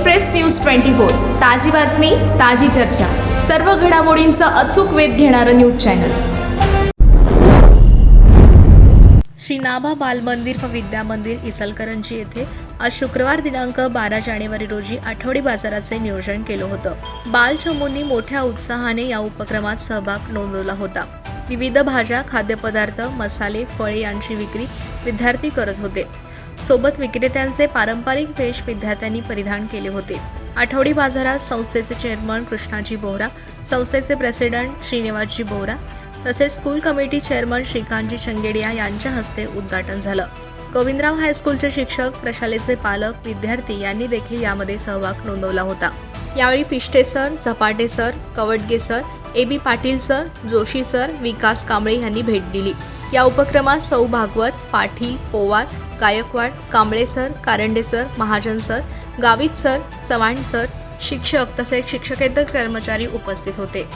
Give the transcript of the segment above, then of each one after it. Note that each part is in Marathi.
Express news twenty four. ताजी बातमी ताजी चर्चा. सर्व घडामोडींचा अचूक वेध घेणारं न्यूज चॅनल. श्री नाभा व विद्या मंदिर इचलकरंजी येथे आज शुक्रवार दिनांक बारा जानेवारी रोजी आठवडी बाजाराचे नियोजन केलं होतं. बाल चमूंनी मोठ्या उत्साहाने या उपक्रमात सहभाग नोंदवला होता. विविध भाज्या खाद्यपदार्थ मसाले फळे यांची विक्री विद्यार्थी करत होते. सोबत विक्रेत्यांचे पारंपरिक वेश विद्यार्थ्यांनी परिधान केले होते. आठवडी बाजारात संस्थेचे चेअरमन कृष्णाजी बोहरा संस्थेचे प्रेसिडेंट श्रीनिवासजी बोहरा तसेच school committee chairman Shrikantji Changedia यांच्या हस्ते उद्घाटन झालं. गोविंदराव हायस्कूलचे शिक्षक प्रशालेचे पालक विद्यार्थी यांनी देखील यामध्ये सहभाग नोंदवला होता. यावेळी Pishte sir Zapate sir Kawadge sir A B Patil sir Joshi sir Vikas Kamble यांनी भेट दिली. या उपक्रमात सौ Bhagwat Patil Powar Gaikwad Kamble sir Karande sir Mahajan sir Gavit sir Chavan sir शिक्षक तसेच शिक्षकेतर कर्मचारी उपस्थित होते.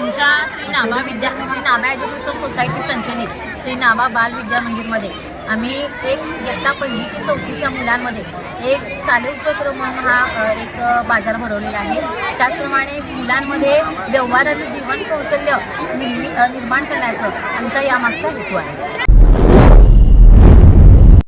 आमच्या श्री नाभा विद्या श्री नाभा एज्युकेशन सोसायटी संचलित श्री नाभा बाल विद्या मंदिरमध्ये आम्ही एक इयत्ता पहिली ते चौथीच्या मुलांमध्ये एक शालेय उपक्रम म्हणून हा एक बाजार भरवलेला आहे. त्याचप्रमाणे मुलांमध्ये व्यवहाराचं जीवन कौशल्य निर्मि निर्माण करण्याचं आमचा यामागचा हेतू आहे.